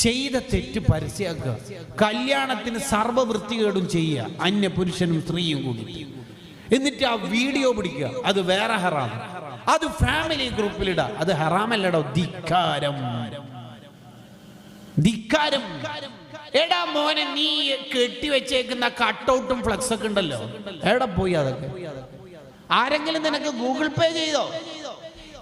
ചെയ്ത തെറ്റ് പരസ്യമാക്കുക കല്യാണത്തിന് സർവവൃത്തികേടും ചെയ്യുക. അന്യ പുരുഷനും സ്ത്രീയും കൂടി എന്നിട്ട് ആ വീഡിയോ പിടിക്കുക. അത് വേറെ ഹറാം. അത് ഫാമിലി ഗ്രൂപ്പിലിടുക അത് ഹറാമല്ലടോ. ധിക്കാരം. ധിക്കാരം. എടാ മോനെ നീ കെട്ടിവെച്ചേക്കുന്ന കട്ടൗട്ടും ഫ്ലക്സ് ഒക്കെ ഉണ്ടല്ലോ. എടാ പോയി അതൊക്കെ? ആരെങ്കിലും നിനക്ക് ഗൂഗിൾ പേ ചെയ്തോ?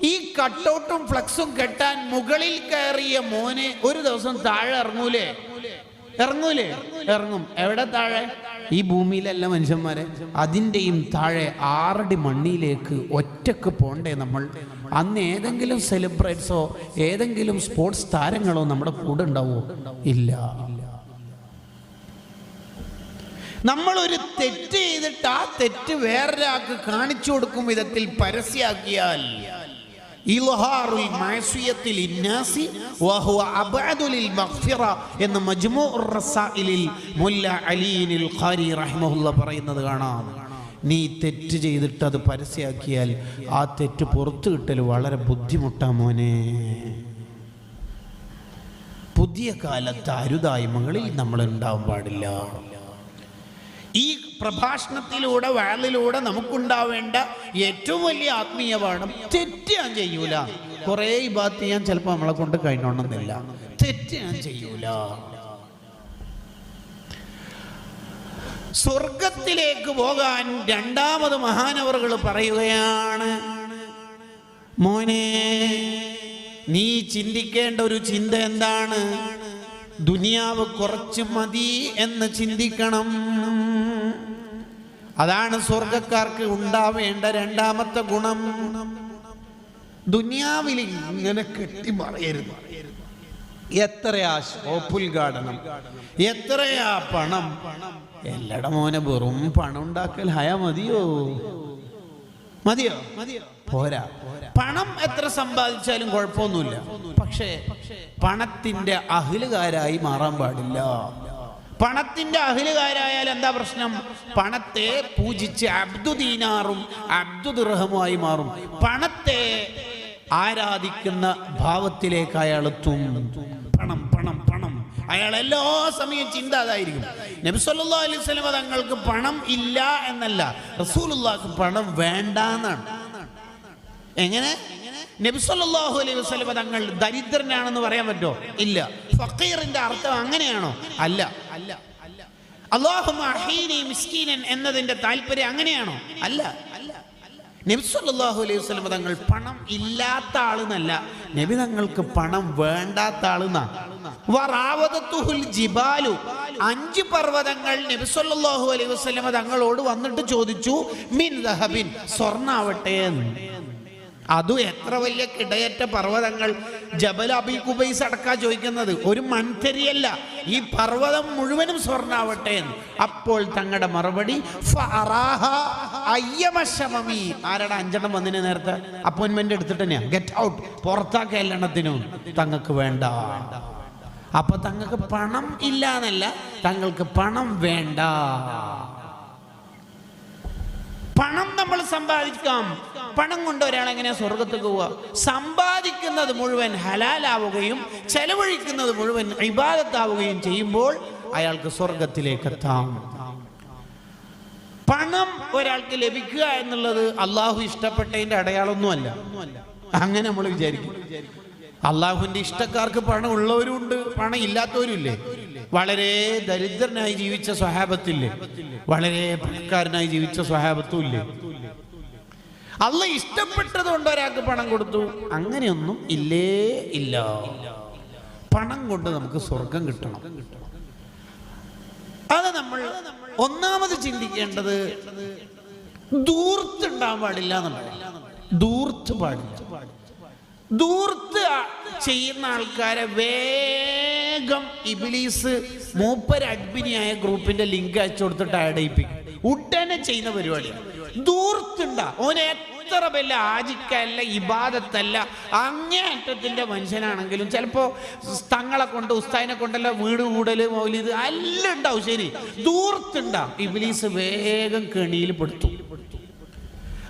ഈ കട്ടൗട്ടും ഫ്ലക്സും കെട്ടാൻ മുകളിൽ കയറിയ മോനെ ഒരു ദിവസം താഴെ ഇറങ്ങൂലേ? ഇറങ്ങൂലേ? ഇറങ്ങും. എവിടെ താഴെ? ഈ ഭൂമിയിലല്ല മനുഷ്യന്മാരെ. അതിന്റെയും താഴെ ആറടി മണ്ണിലേക്ക് ഒറ്റയ്ക്ക് പോണ്ടേ നമ്മൾ? അന്ന് ഏതെങ്കിലും സെലിബ്രേറ്റ്സോ ഏതെങ്കിലും സ്പോർട്സ് താരങ്ങളോ നമ്മുടെ കൂടെ ഉണ്ടാവോ? ഇല്ല. നമ്മൾ ഒരു തെറ്റ് ചെയ്തിട്ട് ആ തെറ്റ് വേറൊരാൾക്ക് കാണിച്ചു കൊടുക്കും വിധത്തിൽ പരസ്യാക്കിയാൽ ഇന്നാസി വഹുവ മഗ്ഫിറ എന്ന് മുല്ല അലീനിൽ ഖാരി പറയുന്നത് കാണാം. നീ തെറ്റ് ചെയ്തിട്ട് അത് പരസ്യമാക്കിയാൽ ആ തെറ്റ് പുറത്തു കിട്ടൽ വളരെ ബുദ്ധിമുട്ടാ മോനെ. പുതിയ കാലത്ത് അരുതായ്മകളിൽ നമ്മൾ ഉണ്ടാവാൻ പാടില്ല. ഈ പ്രഭാഷണത്തിലൂടെ വാലിലൂടെ നമുക്കുണ്ടാവേണ്ട ഏറ്റവും വലിയ ആത്മീയമാണ് തെറ്റ് ഞാൻ ചെയ്യൂല. കുറേ ഇബാത്ത് ഞാൻ ചിലപ്പോൾ നമ്മളെ കൊണ്ട് കഴിഞ്ഞോണമെന്നില്ല തെറ്റ് ഞാൻ ചെയ്യൂല. സ്വർഗത്തിലേക്ക് പോകാൻ രണ്ടാമത് മഹാനവറുകൾ പറയുകയാണ് മോനെ നീ ചിന്തിക്കേണ്ട ഒരു ചിന്ത എന്താണ്? ദുനിയാവ് കുറച്ച് മതി എന്ന് ചിന്തിക്കണം. അതാണ് സ്വർഗക്കാർക്ക് ഉണ്ടാവേണ്ട രണ്ടാമത്തെ ഗുണം. ദുനിയാവിൽ ഇങ്ങനെ കെട്ടി പറയരുത് എത്രയാ ഷോപ്പുദ്ഘാടനം എത്രയാ പണം? എല്ലട മോനെ വെറും പണം ഉണ്ടാക്കൽ ഹയ മതിയോ? മതിയോ? പോരാ. പണം എത്ര സമ്പാദിച്ചാലും കുഴപ്പമൊന്നുമില്ല. പക്ഷേ പണത്തിന്റെ അഹിലുകാരായി മാറാൻ പാടില്ല. പണത്തിന്റെ അഹിലുകാരായാൽ എന്താ പ്രശ്നം? പണത്തെ പൂജിച്ച് അബ്ദുദീനാറും അബ്ദു ദിർഹമുമായി മാറും. പണത്തെ ആരാധിക്കുന്ന ഭാവത്തിലേക്ക് അയാൾ പണം അയാൾ എല്ലാ സമയം ചിന്ത അതായിരിക്കും നബി സല്ലല്ലാഹു അലൈഹി വസല്ലം തങ്ങൾക്ക് പണം ഇല്ല എന്നല്ല. റസൂലുള്ളാഹിക്ക് പണം വേണ്ട എന്നാണ് എങ്ങനെ നബിസ്വല്ലാഹു അലൈഹി വസ്ലമ തങ്ങൾ ദരിദ്രനാണെന്ന് പറയാൻ പറ്റോ? ഇല്ല. ഫക്കീറിന്റെ അർത്ഥം അങ്ങനെയാണോ? അല്ല. അല്ല അള്ളാഹു എന്നതിന്റെ താല്പര്യം അങ്ങനെയാണോ? അല്ല. നബി സല്ലല്ലാഹു അലൈഹി വസല്ലം തങ്ങൾ പണം ഇല്ലാത്ത ആളെന്നല്ല. നബി തങ്ങൾക്ക് പണം വേണ്ടാത്ത ആളെന്നാ. ജിബാലു. അഞ്ച് പർവതങ്ങൾ നബി സല്ലല്ലാഹു അലൈഹി വസ്ലമ തങ്ങളോട് വന്നിട്ട് ചോദിച്ചു മിൻ ദഹബിൻ സ്വർണാവട്ടെ എന്ന്. അതും എത്ര വലിയ കിടയറ്റ പർവതങ്ങൾ. ജബൽ അബി കുബൈസ് അടക്കാ ചോദിക്കുന്നത് ഒരു മൺതരിയല്ല ഈ പർവതം മുഴുവനും സ്വർണാവട്ടെ എന്ന്. അപ്പോൾ തങ്ങളുടെ മറുപടി ആരാണ് അഞ്ചെണ്ണം വന്നിന് നേരത്തെ? അപ്പോയിന്റ്മെന്റ് എടുത്തിട്ട് ഗെറ്റ് ഔട്ട് പുറത്താക്ക എല്ലെണ്ണത്തിനും. തങ്ങൾക്ക് വേണ്ട. അപ്പൊ തങ്ങൾക്ക് പണം ഇല്ല എന്നല്ല തങ്ങൾക്ക് പണം വേണ്ട. പണം നമ്മൾ സമ്പാദിക്കാം. പണം കൊണ്ട് ഒരാൾ എങ്ങനെ സ്വർഗത്തിൽ പോവുക? സമ്പാദിക്കുന്നത് മുഴുവൻ ഹലാലാവുകയും ചെലവഴിക്കുന്നത് മുഴുവൻ ഇബാദത്താവുകയും ചെയ്യുമ്പോൾ അയാൾക്ക് സ്വർഗത്തിലേക്ക് എത്താം പണം ഒരാൾക്ക് ലഭിക്കുക എന്നുള്ളത് അള്ളാഹു ഇഷ്ടപ്പെട്ടതിന്റെ അടയാളൊന്നുമല്ല അങ്ങനെ നമ്മൾ വിചാരിക്കും. അള്ളാഹുവിന്റെ ഇഷ്ടക്കാർക്ക് പണം ഉള്ളവരും ഉണ്ട് പണം ഇല്ലാത്തവരുമില്ലേ വളരെ ദരിദ്രനായി ജീവിച്ച സ്വഹാബത്തില്ലേ? വളരെ പണക്കാരനായി ജീവിച്ച സ്വഹാബത്തും ഇല്ലേ അല്ല ഇഷ്ടപ്പെട്ടത് കൊണ്ട് ഒരാൾക്ക് പണം കൊടുത്തു. അങ്ങനെയൊന്നും ഇല്ലേ? ഇല്ല. പണം കൊണ്ട് നമുക്ക് സ്വർഗം കിട്ടണം. അത് നമ്മൾ ഒന്നാമത് ചിന്തിക്കേണ്ടത്. ദൂർത്തുണ്ടാവാൻ പാടില്ല എന്നുള്ളത്. ദൂർത്ത് പാടില്ല. ദൂർത്ത് ചെയ്യുന്ന ആൾക്കാരെ വേഗം ഇബിലീസ് മൂപ്പര് അഡ്മിനിയായ ഗ്രൂപ്പിന്റെ ലിങ്ക് അയച്ചു കൊടുത്തിട്ട് അടയിപ്പിക്കും. ഉടനെ ചെയ്യുന്ന പരിപാടിയാണ്. ദൂർത്തുണ്ട. ഓനെ എത്ര വലിയ ആജിക്കല്ല ഇബാദത്തല്ല അങ്ങേയറ്റത്തിന്റെ മനുഷ്യനാണെങ്കിലും ചിലപ്പോ തങ്ങളെ കൊണ്ട് ഉസ്താദിനെ കൊണ്ടല്ല വീട് കൂടൽ മൗലിത് എല്ലാം ഉണ്ടാവും ശരി. ദൂർത്തുണ്ട. ഇബിലീസ് വേഗം കെണിയിൽ പെടുത്തും.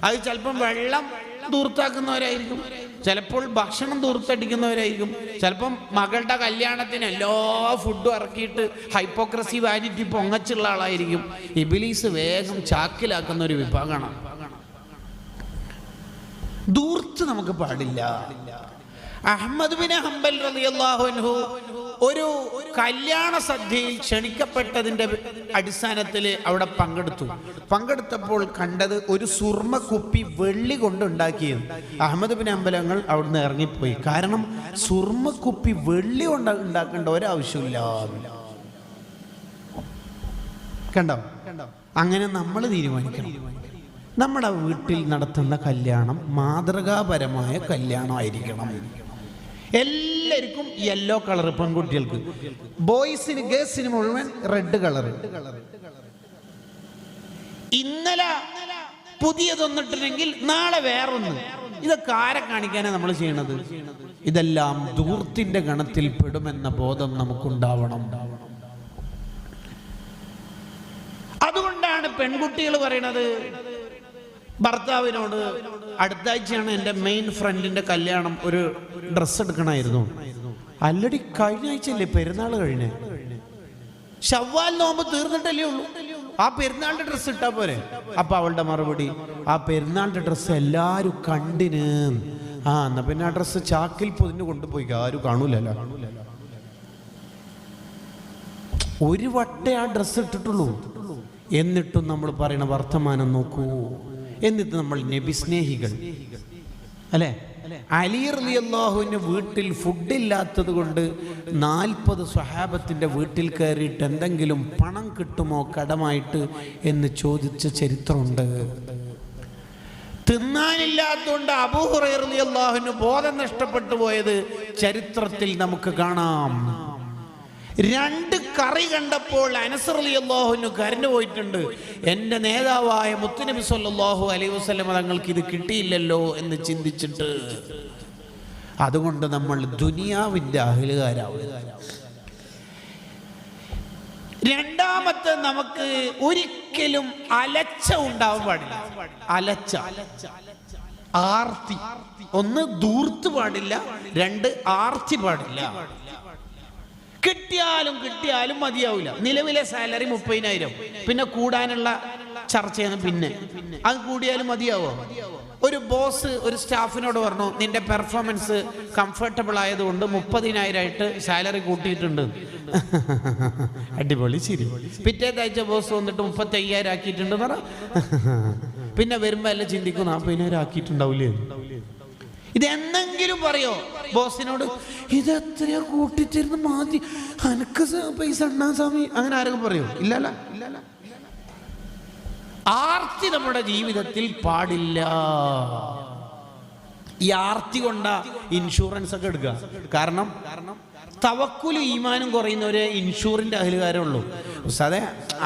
അത് ചിലപ്പം വെള്ളം ദൂർത്താക്കുന്നവരായിരിക്കും. ചിലപ്പോൾ ഭക്ഷണം ദൂർത്തടിക്കുന്നവരായിരിക്കും. ചിലപ്പം മകളുടെ കല്യാണത്തിന് എല്ലാ ഫുഡും ഇറക്കിയിട്ട് ഹൈപ്പോക്രസി വാനിറ്റി പൊങ്ങച്ചുള്ള ആളായിരിക്കും. ഇബിലീസ് വേഗം ചാക്കിലാക്കുന്ന ഒരു വിഭാഗമാണ്. ദൂർത്ത് നമുക്ക് പാടില്ല. അഹമ്മദ് ബിൻ ഹംബൽ റളിയല്ലാഹു അൻഹു ഒരു കല്യാണ സദ്യയിൽ ക്ഷണിക്കപ്പെട്ടതിന്റെ അടിസ്ഥാനത്തിൽ അവിടെ പങ്കെടുത്തു. പങ്കെടുത്തപ്പോൾ കണ്ടത് ഒരു സുർമ കുപ്പി വെള്ളി കൊണ്ടുണ്ടാക്കിയത് അഹമ്മദ് ബിൻ അമ്പലങ്ങൾ അവിടുന്ന് ഇറങ്ങിപ്പോയി. കാരണം സുർമ കുപ്പി വെള്ളി കൊണ്ട് ഉണ്ടാക്കേണ്ട ഒരാവശ്യമില്ല കണ്ടോ? അങ്ങനെ നമ്മൾ തീരുമാനിക്കണം. നമ്മുടെ വീട്ടിൽ നടത്തുന്ന കല്യാണം മാതൃകാപരമായ കല്യാണമായിരിക്കണം. എല്ലാവർക്കും യെല്ലോ കളർ പെൺകുട്ടികൾക്ക്. ബോയ്സിന് ഗേൾസിന് മുഴുവൻ റെഡ് കളർ ഇന്നലെ പുതിയതൊന്നിട്ടില്ലെങ്കിൽ നാളെ വേറൊന്ന്. ഇതൊക്കെ ആരെ കാണിക്കാനാണ് നമ്മൾ ചെയ്യണത്? ഇതെല്ലാം ദൂർത്തിന്റെ ഗണത്തിൽ പെടുമെന്ന ബോധം നമുക്കുണ്ടാവണം. അതുകൊണ്ടാണ് പെൺകുട്ടികൾ പറയണത് ഭർത്താവിനോട് അടുത്ത ആഴ്ചയാണ് എന്റെ മെയിൻ ഫ്രണ്ടിന്റെ കല്യാണം. ഒരു ഡ്രസ്സ് എടുക്കണമായിരുന്നു അല്ലടി കഴിഞ്ഞ ആഴ്ചയല്ലേ പെരുന്നാൾ കഴിഞ്ഞേ? ഷവ്വാൽ നോമ്പ് തീർന്നിട്ടല്ലേ ഉള്ളൂ. ആ പെരുന്നാളിന്റെ ഡ്രസ്സ് ഇട്ടാ പോരെ? അപ്പൊ അവളുടെ മറുപടി ആ പെരുന്നാളിന്റെ ഡ്രസ്സ് എല്ലാരും കണ്ടിന്. ആ എന്നാ പിന്നെ ആ ഡ്രസ്സ് ചാക്കിൽ പൊതിഞ്ഞു കൊണ്ടുപോയി. ആരും കാണൂലല്ലോ. ഒരു വട്ടേ ആ ഡ്രസ്സ് ഇട്ടിട്ടുള്ളൂ. എന്നിട്ടും നമ്മൾ പറയുന്ന വർത്തമാനം നോക്കൂ. എന്നിട്ട് നമ്മൾ നബി സ്നേഹികൾ. അല്ലേ? അലി റളിയല്ലാഹുവിന്റെ വീട്ടിൽ ഫുഡില്ലാത്തത് കൊണ്ട് നാൽപ്പത് സ്വഹാബത്തിന്റെ വീട്ടിൽ കയറിയിട്ട് എന്തെങ്കിലും പണം കിട്ടുമോ കടമായിട്ട് എന്ന് ചോദിച്ച ചരിത്രമുണ്ട്. തിന്നാനില്ലാത്തതുകൊണ്ട് അബൂഹുറൈറിയാഹുവിന് ബോധം നഷ്ടപ്പെട്ടു പോയത് ചരിത്രത്തിൽ നമുക്ക് കാണാം. രണ്ട് കറി കണ്ടപ്പോൾ അനസറലി അള്ളാഹുവിന് കരഞ്ഞു പോയിട്ടുണ്ട്. എന്റെ നേതാവായ മുത്തുനബി സല്ലാഹു അലൈഹി വസ്ലം തങ്ങൾക്ക് ഇത് കിട്ടിയില്ലല്ലോ എന്ന് ചിന്തിച്ചിട്ട്. അതുകൊണ്ട് നമ്മൾ ദുനിയാവിന്റെ അഹിലുകാരാവുക രണ്ടാമത്തെ നമുക്ക് ഒരിക്കലും അലച്ച ഉണ്ടാവാൻ പാടില്ല. അലച്ച. ആർത്തി. ഒന്ന് ദൂർത്ത് പാടില്ല രണ്ട് ആർത്തി പാടില്ല. കിട്ടിയാലും കിട്ടിയാലും മതിയാവില്ല നിലവിലെ സാലറി മുപ്പതിനായിരം. പിന്നെ കൂടാനുള്ള ചർച്ചയാണ് പിന്നെ. അത് കൂടിയാലും മതിയാവോ? ഒരു ബോസ് ഒരു സ്റ്റാഫിനോട് പറഞ്ഞു നിന്റെ പെർഫോമൻസ് കംഫർട്ടബിൾ ആയതുകൊണ്ട് മുപ്പതിനായിരമായിട്ട് സാലറി കൂട്ടിയിട്ടുണ്ട്. അടിപൊളി ശരി പിറ്റേത്തെ ആഴ്ച ബോസ് വന്നിട്ട് മുപ്പത്തി അയ്യായിരം ആക്കിയിട്ടുണ്ട് പറ. പിന്നെ വരുമ്പോ എല്ലാം ചിന്തിക്കും നാൽപ്പതിനായിരം ആക്കിയിട്ടുണ്ടാവില്ലേ ഇത് എന്തെങ്കിലും പറയോ? ബോസിനോട് ഇത് എത്രയോ കൂട്ടിത്തരുന്ന മാതി അനക്ക് പൈസ ഉണ്ടാ സ്വാമി. അങ്ങനെ ആരെങ്കിലും പറയോ? ഇല്ലല്ല? ഇല്ലല്ല ആർത്തി നമ്മുടെ ജീവിതത്തിൽ പാടില്ല. ഈ ആർത്തി കൊണ്ട ഇൻഷുറൻസ് ഒക്കെ എടുക്കുക. കാരണം കാരണം തവക്കുലും ഈമാനും കുറയുന്നവരെ ഇൻഷൂറിന്റെ അഹലുകാരേ ഉള്ളൂ. ഉസ്താദെ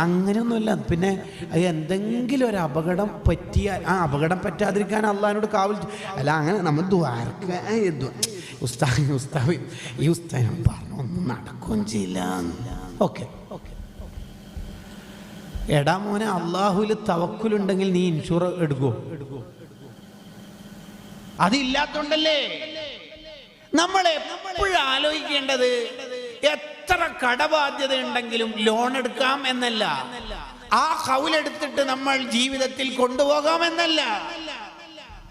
അങ്ങനെയൊന്നുമില്ല. പിന്നെ അത് എന്തെങ്കിലും ഒരു അപകടം പറ്റിയാൽ ആ അപകടം പറ്റാതിരിക്കാൻ അള്ളഹാനോട് കാവൽ അല്ല അങ്ങനെ നമ്മൾ ദ്വാരക്ക ഉസ്താദ് ഉസ്താവ് ഈ ഉസ്താദിനോട് പറഞ്ഞു ഒന്നും നടക്കുകയും ചെയ്യില്ല. ഓക്കെ. എടാ മോനെ അള്ളാഹുൽ തവക്കുലുണ്ടെങ്കിൽ നീ ഇൻഷുർ എടുക്കുമോ അതില്ലാത്തോണ്ടല്ലേ? നമ്മൾ എപ്പോഴും ആലോചിക്കേണ്ടത്? എത്ര കടബാധ്യത ഉണ്ടെങ്കിലും ലോൺ എടുക്കാം എന്നല്ല. ആ കൗലെടുത്തിട്ട് നമ്മൾ ജീവിതത്തിൽ കൊണ്ടുപോകാം എന്നല്ല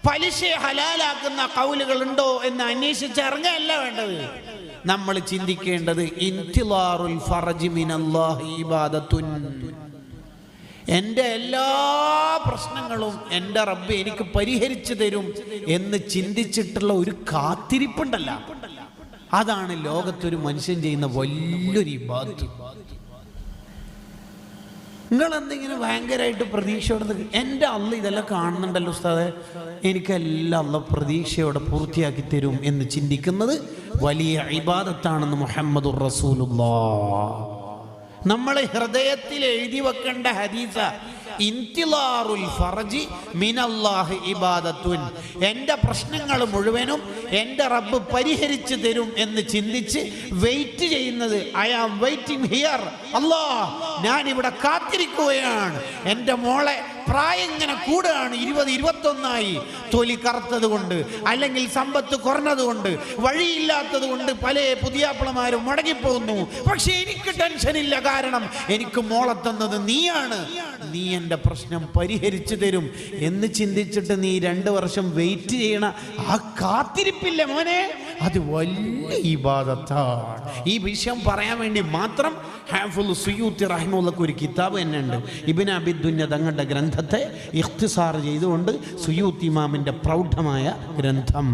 പലിശ ഹലാലാക്കുന്ന കൗലുകൾ ഉണ്ടോ എന്ന് അന്വേഷിച്ചറിഞ്ഞല്ല വേണ്ടത്. നമ്മൾ ചിന്തിക്കേണ്ടത് ഇന്തിലാറുൽ ഫറജി മിനല്ലാഹി ഇബാദത്തുൻ. എന്റെ എല്ലാ പ്രശ്നങ്ങളും എന്റെ റബ്ബ് എനിക്ക് പരിഹരിച്ചു തരും എന്ന് ചിന്തിച്ചിട്ടുള്ള ഒരു കാത്തിരിപ്പുണ്ടല്ല. അതാണ് ലോകത്തൊരു മനുഷ്യൻ ചെയ്യുന്ന വലിയൊരു ഇബാദത്ത്. നിങ്ങൾ എന്തെങ്കിലും ഭയങ്കരമായിട്ട് പ്രതീക്ഷയോടെ. എന്റെ അള്ള ഇതെല്ലാം കാണുന്നുണ്ടല്ലോ ഉസ്താദെ. എനിക്കെല്ലാം അള്ള പ്രതീക്ഷയോടെ പൂർത്തിയാക്കി തരും എന്ന് ചിന്തിക്കുന്നത് വലിയ ഇബാദത്താണെന്ന് മുഹമ്മദുർ റസൂലുള്ളാ. നമ്മൾ ഹൃദയത്തിൽ എഴുതി വെക്കേണ്ട ഹദീസ ഇന്തിലാറുൽ ഫർജി മിനല്ലാഹി ഇബാദത്തുൻ. എന്റെ പ്രശ്നങ്ങൾ മുഴുവനും എന്റെ റബ്ബ് പരിഹരിച്ചു തരും എന്ന് ചിന്തിച്ച് വെയിറ്റ് ചെയ്യുന്നത് ഐ ആം വെയിറ്റിംഗ് ഹിയർ. അല്ലാ ഞാൻ ഇവിടെ കാത്തിരിക്കുകയാണ്. എന്റെ മോളെ പ്രായം ഇങ്ങനെ കൂടുകയാണ്. ഇരുപത് ഇരുപത്തൊന്നായി തൊലി കറുത്തത് കൊണ്ട് അല്ലെങ്കിൽ സമ്പത്ത് കുറഞ്ഞത് കൊണ്ട് വഴിയില്ലാത്തത് കൊണ്ട് പല പുതിയാപ്പിളമാരും മുടങ്ങിപ്പോകുന്നു. പക്ഷെ എനിക്ക് ടെൻഷനില്ല കാരണം എനിക്ക് മോളെ തന്നത് നീയാണ്. നീ എന്റെ പ്രശ്നം പരിഹരിച്ചു തരും എന്ന് ചിന്തിച്ചിട്ട് നീ രണ്ട് വർഷം വെയിറ്റ് ചെയ്യണ ആ കാത്തിരിപ്പില്ല മോനെ? അത് വലിയ ഇബാദത്താണ് ഈ വിഷയം പറയാൻ വേണ്ടി മാത്രം ഹാഫുൽ സുയൂത്തി റഹിമുള്ളക്ക് ഒരു കിതാബ് തന്നെ ഉണ്ട് ഇബിൻ അബിദുന്യ തങ്ങളുടെ ഗ്രന്ഥത്തെ ഇഖ്തിസാർ ചെയ്തുകൊണ്ട് സുയൂത്തി ഇമാമിന്റെ പ്രൗഢമായ ഗ്രന്ഥം.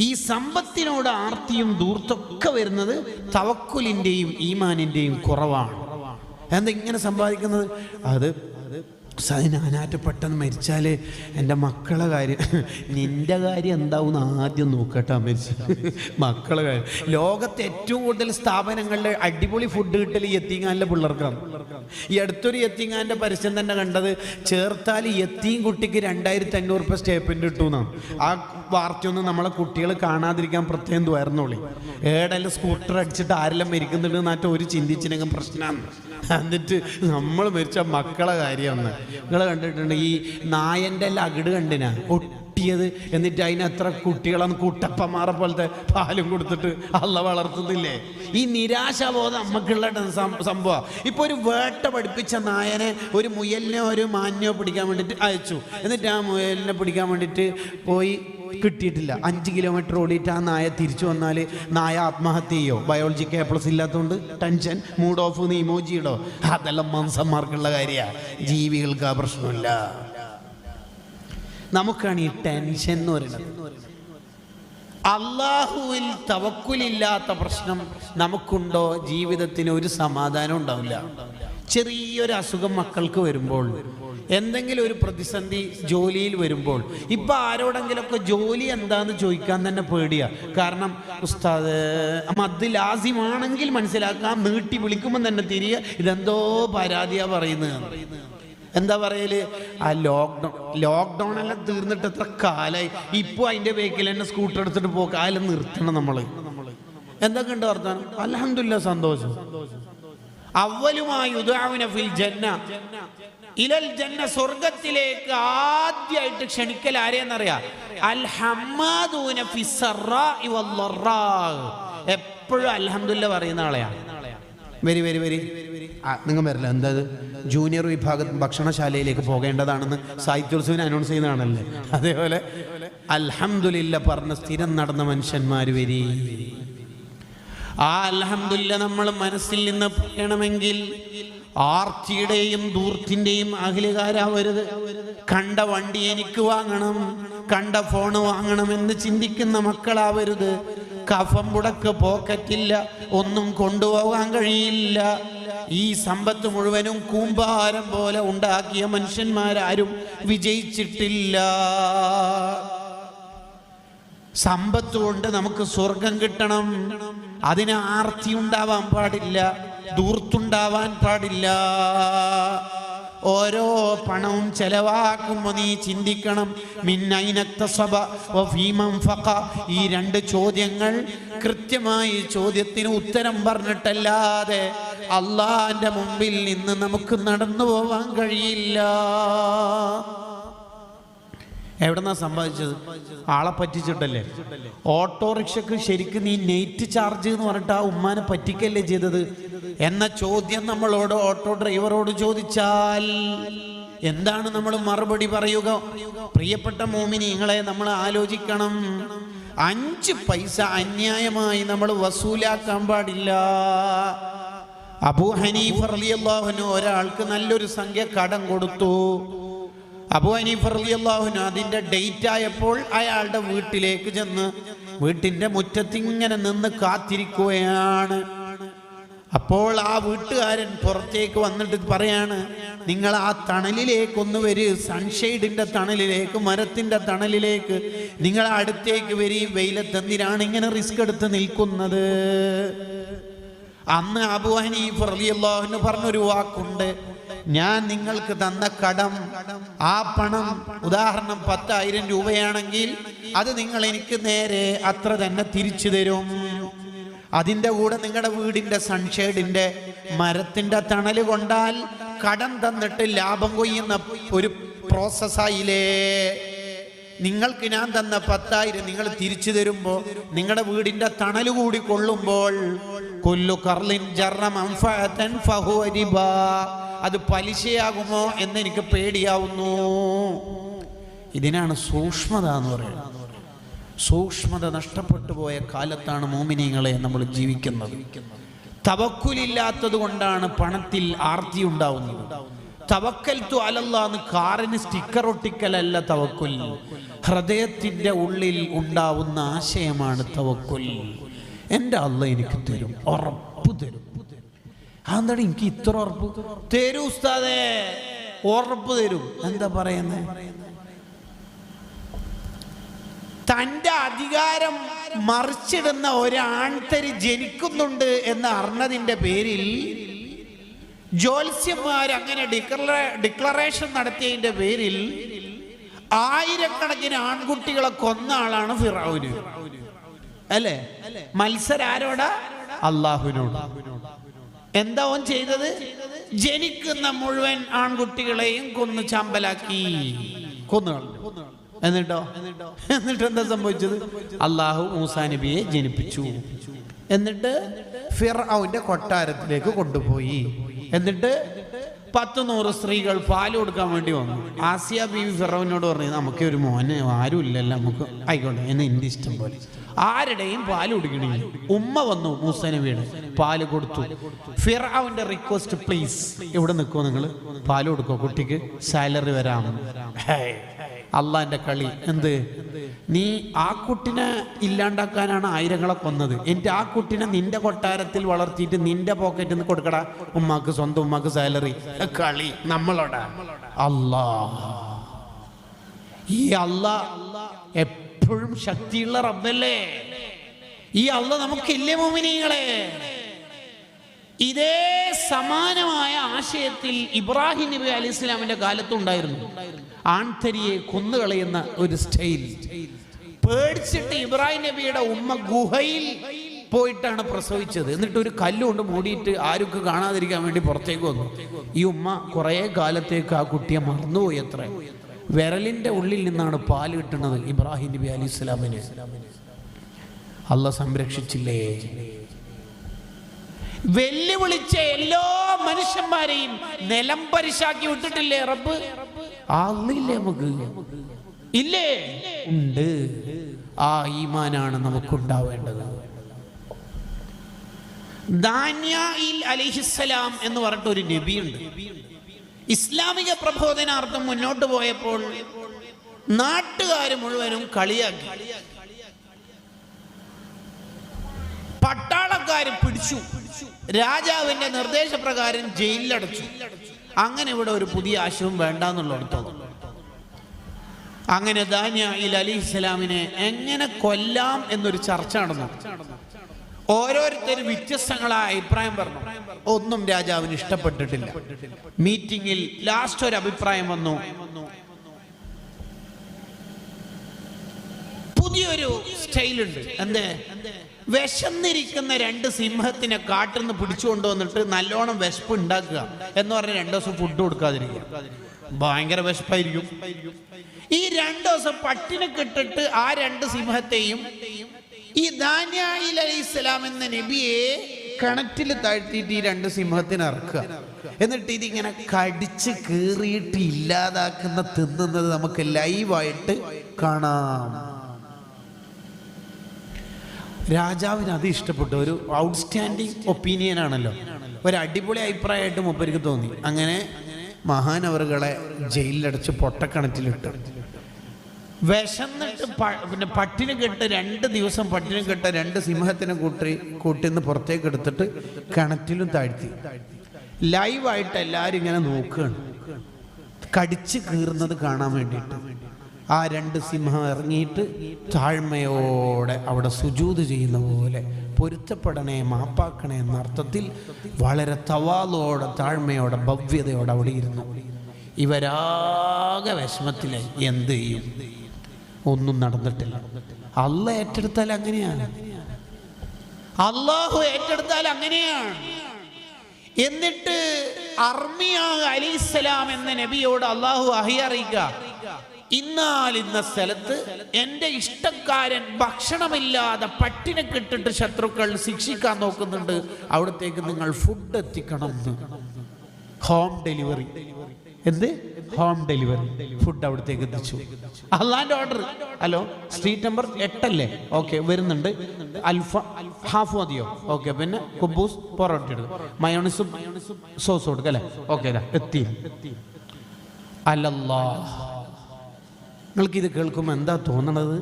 ഈ സമ്പത്തിനോട് ആർത്തിയും ദൂർത്തൊക്കെ വരുന്നത് തവക്കുലിന്റെയും ഈമാനിന്റെയും കുറവാണ്. എന്താ ഇങ്ങനെ സമ്പാദിക്കുന്നത്? അത് സൈനാനായിട്ട് പെട്ടെന്ന് മരിച്ചാൽ എന്റെ മക്കളെ കാര്യം. നിന്റെ കാര്യം എന്താവും ആദ്യം നോക്കട്ടെ മരിച്ച. മക്കളെ കാര്യം. ലോകത്തെ ഏറ്റവും കൂടുതൽ സ്ഥാപനങ്ങളിൽ അടിപൊളി ഫുഡ് കിട്ടൽ എത്തിങ്ങാനിലെ പിള്ളേർക്കാണ്. ഈ അടുത്തൊരു എത്തിങ്ങാന്റെ പരസ്യം തന്നെ കണ്ടത് ചേർത്താൽ എത്തിയും കുട്ടിക്ക് രണ്ടായിരത്തി അഞ്ഞൂറ് രൂപ സ്റ്റേപ്പിന്റെ കിട്ടുമെന്നാണ് ആ വാർത്തയൊന്നും നമ്മളെ കുട്ടികൾ കാണാതിരിക്കാൻ പ്രത്യേകം തുയർന്നോളി ഏടെല്ലാം സ്കൂട്ടർ അടിച്ചിട്ട് ആരെല്ലാം മരിക്കുന്നുണ്ട് എന്നാറ്റ ഒരു ചിന്തിച്ചില്ലെങ്കിൽ പ്രശ്നമാണ് എന്നിട്ട് നമ്മൾ മരിച്ച മക്കളെ കാര്യമാണ്. നിങ്ങൾ കണ്ടിട്ടുണ്ട് ഈ നായന്റെ എല്ലാം അകിട് കണ്ടിനാ? ഒട്ടിയത്. എന്നിട്ട് അതിനത്ര കുട്ടികളാണ് കുട്ടപ്പന്മാരെ പോലത്തെ പാലും കൊടുത്തിട്ട് അള്ള വളർത്തുന്നില്ലേ? ഈ നിരാശാബോധം നമുക്കുള്ള സംഭവം. ഇപ്പൊ ഒരു വേട്ട പഠിപ്പിച്ച നായനെ ഒരു മുയലിനെ ഒരു മാന്യോ പിടിക്കാൻ വേണ്ടിയിട്ട് അയച്ചു. എന്നിട്ട് ആ മുയലിനെ പിടിക്കാൻ വേണ്ടിയിട്ട് പോയി കിട്ടിയിട്ടില്ല. അഞ്ച് കിലോമീറ്റർ ഓടിയിട്ട് ആ നായ തിരിച്ചു വന്നാൽ നായ ആത്മഹത്യ ചെയ്യോ? എ പ്ലസ് ഇല്ലാത്തതുകൊണ്ട് ടെൻഷൻ മൂഡ് ഓഫ് നീ ഇമോജിയിടോ അതെല്ലാം മാംസന്മാർക്കുള്ള കാര്യമാണ് ജീവികൾക്ക് ആ പ്രശ്നമില്ല. നമുക്കാണ് ഈ ടെൻഷൻ എന്ന് പറയുന്നത്. അള്ളാഹുവിൽ തവക്കുലില്ലാത്ത പ്രശ്നം നമുക്കുണ്ടോ? ജീവിതത്തിന് ഒരു സമാധാനം ഉണ്ടാവില്ല. ചെറിയൊരു അസുഖം മക്കൾക്ക് വരുമ്പോൾ എന്തെങ്കിലും ഒരു പ്രതിസന്ധി ജോലിയിൽ വരുമ്പോൾ ഇപ്പം ആരോടെങ്കിലൊക്കെ ജോലി എന്താന്ന് ചോദിക്കാൻ തന്നെ പേടിയാ. കാരണം ഉസ്താദ് മദ് ലാസിമാണെങ്കിൽ മനസ്സിലാക്കാം നീട്ടി വിളിക്കുമ്പോൾ തന്നെ തിരികെ ഇതെന്തോ പരാതിയാ പറയുന്നത്. എന്താ പറയൽ? ആ ലോക്ക്ഡൗൺ ലോക്ക്ഡൗൺ എല്ലാം തീർന്നിട്ട് എത്ര കാലായി. ഇപ്പോൾ അതിന്റെ ബേക്കിൽ തന്നെ സ്കൂട്ടർ എടുത്തിട്ട് പോ കാലം നിർത്തണം നമ്മൾ. എന്തൊക്കെ ഉണ്ട് വർത്താനം? അലഹമില്ല സന്തോഷം. അവലുമായി ഉദാവിന ഫിൽ ജന്ന. ഇലൽ ജന്ന സ്വർഗത്തിലേക്ക് ആദ്യമായിട്ട് ക്ഷണിക്കൽ ആരെയെന്നറിയാം? എപ്പോഴും അൽഹംദുലില്ലാ പറയുന്ന ആളെയാണ് വരി വരി വരി. നിങ്ങൾ വരില്ല. എന്താ ജൂനിയർ വിഭാഗം ഭക്ഷണശാലയിലേക്ക് പോകേണ്ടതാണെന്ന് സാഹിത്യോത്സവന് അനൗൺസ് ചെയ്യുന്നതാണല്ലേ? അതേപോലെ അൽഹംദുലില്ല പറഞ്ഞ സ്ഥിരം നടന്ന മനുഷ്യന്മാർ വരി. ആ അൽഹംദുലില്ല നമ്മൾ മനസ്സിൽ നിന്ന് പറയണമെങ്കിൽ ആർത്തിയുടെയും ദൂർത്തിന്റെയും അഖിലുകാരാവരുത്. കണ്ട വണ്ടി എനിക്ക് വാങ്ങണം കണ്ട ഫോൺ വാങ്ങണം എന്ന് ചിന്തിക്കുന്ന മക്കളാവരുത്. കഫം മുടക്ക് പോക്കറ്റില്ല ഒന്നും കൊണ്ടുപോകാൻ കഴിയില്ല. ഈ സമ്പത്ത് മുഴുവനും കൂമ്പാരം പോലെ ഉണ്ടാക്കിയ മനുഷ്യന്മാരാരും വിജയിച്ചിട്ടില്ല. സമ്പത്ത് കൊണ്ട് നമുക്ക് സ്വർഗം കിട്ടണം. അതിന് ആർത്തി ഉണ്ടാവാൻ പാടില്ല. ദൂർത്തുണ്ടാവാൻ പാടില്ല. ഓരോ പണവും ചെലവാക്കുമ്പോൾ നീ ചിന്തിക്കണം. മിന്നൈനക്തസഭ ഈ രണ്ട് ചോദ്യങ്ങൾ കൃത്യമായി ചോദ്യത്തിന് ഉത്തരം പറഞ്ഞിട്ടല്ലാതെ അള്ളാന്റെ മുമ്പിൽ നിന്ന് നമുക്ക് നടന്നു പോവാൻ കഴിയില്ല. എവിടെന്നാ സമ്പാദിച്ചത് ആളെ പറ്റിച്ചിട്ടല്ലേ? ഓട്ടോറിക്ഷക്ക് ശരിക്കും നീ നെയ്റ്റ് ചാർജ് എന്ന് പറഞ്ഞിട്ട് ആ ഉമ്മാനെ പറ്റിക്കല്ലേ ചെയ്തത്? എന്ന ചോദ്യം നമ്മളോട് ഓട്ടോ ഡ്രൈവറോട് ചോദിച്ചാൽ എന്താണ് നമ്മൾ മറുപടി പറയുക? പ്രിയപ്പെട്ട മോമിനിങ്ങളെ നമ്മൾ ആലോചിക്കണം. അഞ്ച് പൈസ അന്യായമായി നമ്മൾ വസൂലാക്കാൻ പാടില്ല. അബൂ ഹനീഫ് അൻഹു ഒരാൾക്ക് നല്ലൊരു സംഖ്യ കടം കൊടുത്തു. അബു ഹനീഫ് റളിയല്ലാഹുവിന് അതിന്റെ ഡേറ്റ് ആയപ്പോൾ അയാളുടെ വീട്ടിലേക്ക് ചെന്ന് വീട്ടിന്റെ മുറ്റത്തിങ്ങനെ നിന്ന് കാത്തിരിക്കുകയാണ്. അപ്പോൾ ആ വീട്ടുകാരൻ പുറത്തേക്ക് വന്നിട്ട് പറയാണ് നിങ്ങൾ ആ തണലിലേക്കൊന്ന് വരൂ സൺഷെയ്ഡിന്റെ തണലിലേക്ക് മരത്തിന്റെ തണലിലേക്ക്. നിങ്ങൾ അടുത്തേക്ക് വരി വെയിലത്തെന്തിനാണ് ഇങ്ങനെ റിസ്ക് എടുത്ത് നിൽക്കുന്നത്? അന്ന് അബു ഹനീഫ് പറഞ്ഞൊരു വാക്കുണ്ട് ഞാൻ നിങ്ങൾക്ക് തന്ന കടം ആ പണം ഉദാഹരണം പത്തായിരം രൂപയാണെങ്കിൽ അത് നിങ്ങൾ എനിക്ക് നേരെ അത്ര തന്നെ തിരിച്ചു തരും അതിന്റെ കൂടെ നിങ്ങളുടെ വീടിന്റെ സൺഷെയ്ഡിന്റെ മരത്തിന്റെ തണൽ കൊണ്ടാൽ കടം തന്നിട്ട് ലാഭം കൊയ്യുന്ന ഒരു പ്രോസസ്സായില്ലേ നിങ്ങൾക്ക് ഞാൻ തന്ന പത്തായിരം നിങ്ങൾ തിരിച്ചു തരുമ്പോൾ നിങ്ങളുടെ വീടിന്റെ തണൽ കൂടി കൊള്ളുമ്പോൾ കൊല്ലു കർലിൻ ജർണം. അത് പലിശയാകുമോ എന്ന് എനിക്ക് പേടിയാവുന്നു. ഇതിനാണ് സൂക്ഷ്മത എന്ന് പറയുന്നത്. സൂക്ഷ്മത നഷ്ടപ്പെട്ടു പോയ കാലത്താണ് മോമിനിങ്ങളെ നമ്മൾ ജീവിക്കുന്നത്. തവക്കുലില്ലാത്തത് കൊണ്ടാണ് പണത്തിൽ ആർത്തി ഉണ്ടാവുന്നത്. തവക്കൽ തു അലല്ലാന്ന് കാറിന് സ്റ്റിക്കർ ഒട്ടിക്കലല്ല തവക്കുൽ. ഹൃദയത്തിന്റെ ഉള്ളിൽ ഉണ്ടാവുന്ന ആശയമാണ് തവക്കുൽ. എന്റെ അല്ല എനിക്ക് തരും ഉറപ്പ് തരും. അതെന്താണ് എനിക്ക് ഇത്ര ഉറപ്പ്? തരൂ ഉസ്താദേ ഉറപ്പ് തരും. എന്താ പറയുന്നത് തന്റെ അധികാരം മറിച്ചിടുന്ന ഒരാൺതരി ജനിക്കുന്നുണ്ട് എന്ന് അറിഞ്ഞതിന്റെ പേരിൽ ജ്യോത്സ്യന്മാർ അങ്ങനെ ഡിക്ലറ ഡിക്ലറേഷൻ നടത്തിയതിന്റെ പേരിൽ ആയിരക്കണക്കിന് ആൺകുട്ടികളെ കൊന്ന ആളാണ് ഫിറാവുന്. അല്ലേ? മത്സരം ആരോടാ അള്ളാഹുവിനോട് എന്താ ഓൻ ചെയ്തത്? ജനിക്കുന്ന മുഴുവൻ ആൺകുട്ടികളെയും കൊന്നു ചമ്പലാക്കി. കൊന്നു. എന്നിട്ടോ? എന്നിട്ട് എന്താ സംഭവിച്ചത്? അള്ളാഹു മൂസാ നബിയെ ജനിപ്പിച്ചു. എന്നിട്ട് ഫിർഔന്റെ കൊട്ടാരത്തിലേക്ക് കൊണ്ടുപോയി. എന്നിട്ട് പത്ത് നൂറ് സ്ത്രീകൾ പാൽ കൊടുക്കാൻ വേണ്ടി വന്നു. ആസിയ ബീവി ഫിറോവിനോട് പറഞ്ഞു നമുക്ക് ഒരു മോനെ ആരും ഇല്ലല്ലോ നമുക്ക് ആയിക്കോട്ടെ എന്ന് എന്റെ ഇഷ്ടം പോലെ ആരുടെയും പാൽ കുടിക്കണില്ല. ഉമ്മ വന്നു മൂസനബിയുടെ പാൽ കൊടുത്തു. ഫിറാവിന്റെ റിക്വസ്റ്റ് പ്ലീസ് ഇവിടെ നിൽക്കുമോ നിങ്ങൾ പാൽ കൊടുക്കോ കുട്ടിക്ക്? സാലറി വരാം. ഹേയ്. അള്ളാന്റെ കളി. എന്ത്? നീ ആ കുട്ടിനെ ഇല്ലാണ്ടാക്കാനാണ് ആയിരങ്ങളെ കൊന്നത്. എന്റെ ആ കുട്ടിനെ നിന്റെ കൊട്ടാരത്തിൽ വളർത്തിയിട്ട് നിന്റെ പോക്കറ്റിൽ നിന്ന് കൊടുക്കടാ. ഉമ്മാക്ക് സ്വന്തം ഉമ്മാക്ക് സാലറി കളി നമ്മളോടാ. അല്ലാ ഈ അല്ല എപ്പോഴും ശക്തിയുള്ള റബ്ബല്ലേ? ഈ അള്ള നമുക്കില്ലേ മോമിനികളെ ഇതേ സമാനമായ ആശയത്തിൽ ഇബ്രാഹിം നബി അലി ഇസ്ലാമിന്റെ കാലത്തുണ്ടായിരുന്നു ആൺതരിയെ കൊന്നുകളയുന്ന ഒരു സ്റ്റൈൽ. പേടിച്ചിട്ട് ഇബ്രാഹിം നബിയുടെ ഉമ്മ ഗുഹയിൽ പോയിട്ടാണ് പ്രസവിച്ചത്. എന്നിട്ട് ഒരു കല്ലുകൊണ്ട് മൂടിയിട്ട് ആരൊക്കെ കാണാതിരിക്കാൻ വേണ്ടി പുറത്തേക്ക് വന്നു. ഈ ഉമ്മ കുറേ കാലത്തേക്ക് ആ കുട്ടിയെ മറന്നുപോയി എത്ര വിരലിന്റെ ഉള്ളിൽ നിന്നാണ് പാൽ കിട്ടുന്നത് ഇബ്രാഹിം നബി അലി ഇസ്ലാമിന് അല്ല സംരക്ഷിച്ചില്ലേ? വെല്ലുവിളിച്ച എല്ലാ മനുഷ്യന്മാരെയും നിലം പരിശാക്കി വിട്ടിട്ടില്ലേ റബ്ബ്? അന്നില്ലേ നമുക്ക്? ഇല്ലേ? ഉണ്ട്. ആ ഈമാനാണ് നമുക്കുണ്ടാവേണ്ടത്. ദാന്യായിൽ അലിഹിസ്സലാം എന്ന് പറഞ്ഞിട്ട് ഒരു നബിയുണ്ട്. ഇസ്ലാമിക പ്രബോധനാർത്ഥം മുന്നോട്ട് പോയപ്പോൾ നാട്ടുകാർ മുഴുവനും കളിയാക്കി. പട്ടാളക്കാർ പിടിച്ചു. രാജാവിന്റെ നിർദ്ദേശപ്രകാരം ജയിലിലടച്ചു. അങ്ങനെ ഇവിടെ ഒരു പുതിയ ആശയവും വേണ്ടെന്നുള്ളിടത്തോളം അങ്ങനെ ദാനിയ അലി ഇസ്ലാമിനെ എങ്ങനെ കൊല്ലാം എന്നൊരു ചർച്ച നടന്നു. ഓരോരുത്തരും വ്യത്യസ്തങ്ങളായ അഭിപ്രായം പറഞ്ഞു. ഒന്നും രാജാവിന് ഇഷ്ടപ്പെട്ടിട്ടില്ല. മീറ്റിംഗിൽ ലാസ്റ്റ് ഒരു അഭിപ്രായം വന്നു. പുതിയൊരു സ്റ്റൈലുണ്ട്. എന്തേ? വിശന്നിരിക്കുന്ന രണ്ട് സിംഹത്തിനെ കാട്ടിന്ന് പിടിച്ചു വന്നിട്ട് നല്ലോണം വിശപ്പ് ഉണ്ടാക്കുക എന്ന് പറഞ്ഞ രണ്ടു ദിവസം ഫുഡ് കൊടുക്കാതിരിക്കുക. ഭയങ്കര വിശപ്പായിരിക്കും. ഈ രണ്ടു ദിവസം പട്ടിണി കിട്ടിട്ട് ആ രണ്ട് സിംഹത്തെയും ഈ ദാനിയായി അലി ഇസ്ലാം എന്ന നബിയെ കിണറ്റിൽ താഴ്ത്തിയിട്ട് ഈ രണ്ട് സിംഹത്തിന് ഇറക്കുക എന്നിട്ട് ഇതിങ്ങനെ കടിച്ച് കീറിയിട്ട് ഇല്ലാതാക്കുന്ന തിന്നുന്നത് നമുക്ക് ലൈവായിട്ട് കാണാം. രാജാവിന് അത് ഇഷ്ടപ്പെട്ടു. ഒരു ഔട്ട്സ്റ്റാൻഡിങ് ഒപ്പീനിയൻ ആണല്ലോ. ഒരു അടിപൊളി അഭിപ്രായമായിട്ട് മൂപ്പർക്ക് തോന്നി. അങ്ങനെ മഹാനവറുകളെ ജയിലിലടച്ച് പൊട്ടക്കണറ്റിലിട്ട്. വിശന്നിട്ട് പിന്നെ പട്ടിണി കെട്ട് രണ്ട് ദിവസം പട്ടിണി കെട്ട രണ്ട് സിംഹത്തിനെ കൂട്ടി കൂട്ടിന്ന് പുറത്തേക്ക് എടുത്തിട്ട് കിണറ്റിലും താഴ്ത്തി. ലൈവായിട്ട് എല്ലാവരും ഇങ്ങനെ നോക്കുകയാണ് കടിച്ച് കീറുന്നത് കാണാൻ വേണ്ടിയിട്ട്. ആ രണ്ട് സിംഹം ഇറങ്ങിയിട്ട് താഴ്മയോടെ അവിടെ സുജൂത് ചെയ്യുന്ന പോലെ പൊരുത്തപ്പെടണേ മാപ്പാക്കണേ എന്ന അർത്ഥത്തിൽ വളരെ തവാലോടെ താഴ്മയോടെ ഭവ്യതയോടെ അവിടെ ഇരുന്നു. ഇവരാകെ വിഷമത്തിലായി. എന്ത് ചെയ്യും? ഒന്നും നടന്നിട്ടില്ല. അല്ല ഏറ്റെടുത്താൽ അങ്ങനെയാണ്. അള്ളാഹു ഏറ്റെടുത്താൽ അങ്ങനെയാണ്. എന്നിട്ട് അർമിയ എന്ന നബിയോട് അള്ളാഹു അഹി അറിയിക്കുക ഇന്നാൽ ഇന്ന സ്ഥലത്ത് എന്റെ ഇഷ്ടക്കാരൻ ഭക്ഷണമില്ലാതെ പട്ടിണി കിട്ടിട്ട് ശത്രുക്കൾ ശിക്ഷിക്കാൻ നോക്കുന്നുണ്ട്. അവിടത്തേക്ക് നിങ്ങൾ ഫുഡ് എത്തിക്കണം ഹോം ഡെലിവറി എന്ത്? ഹോം ഡെലിവറി ഫുഡ് അവിടത്തേക്ക് എത്തിച്ചു. അള്ളാന്റെ ഓർഡർ ഹലോ സ്ട്രീറ്റ് നമ്പർ എട്ടല്ലേ? ഓക്കെ വരുന്നുണ്ട്. അൽഫ ഹാഫ് മതിയോ? ഓക്കെ പിന്നെ കുബൂസ് പൊറോട്ട എടുക്കും മയോണിസും സോസ് കൊടുക്കുക അല്ലേ? ഓക്കെ എത്തി. അല്ലല്ലാ. നിങ്ങൾക്ക് ഇത് കേൾക്കുമ്പോൾ എന്താ തോന്നണത്?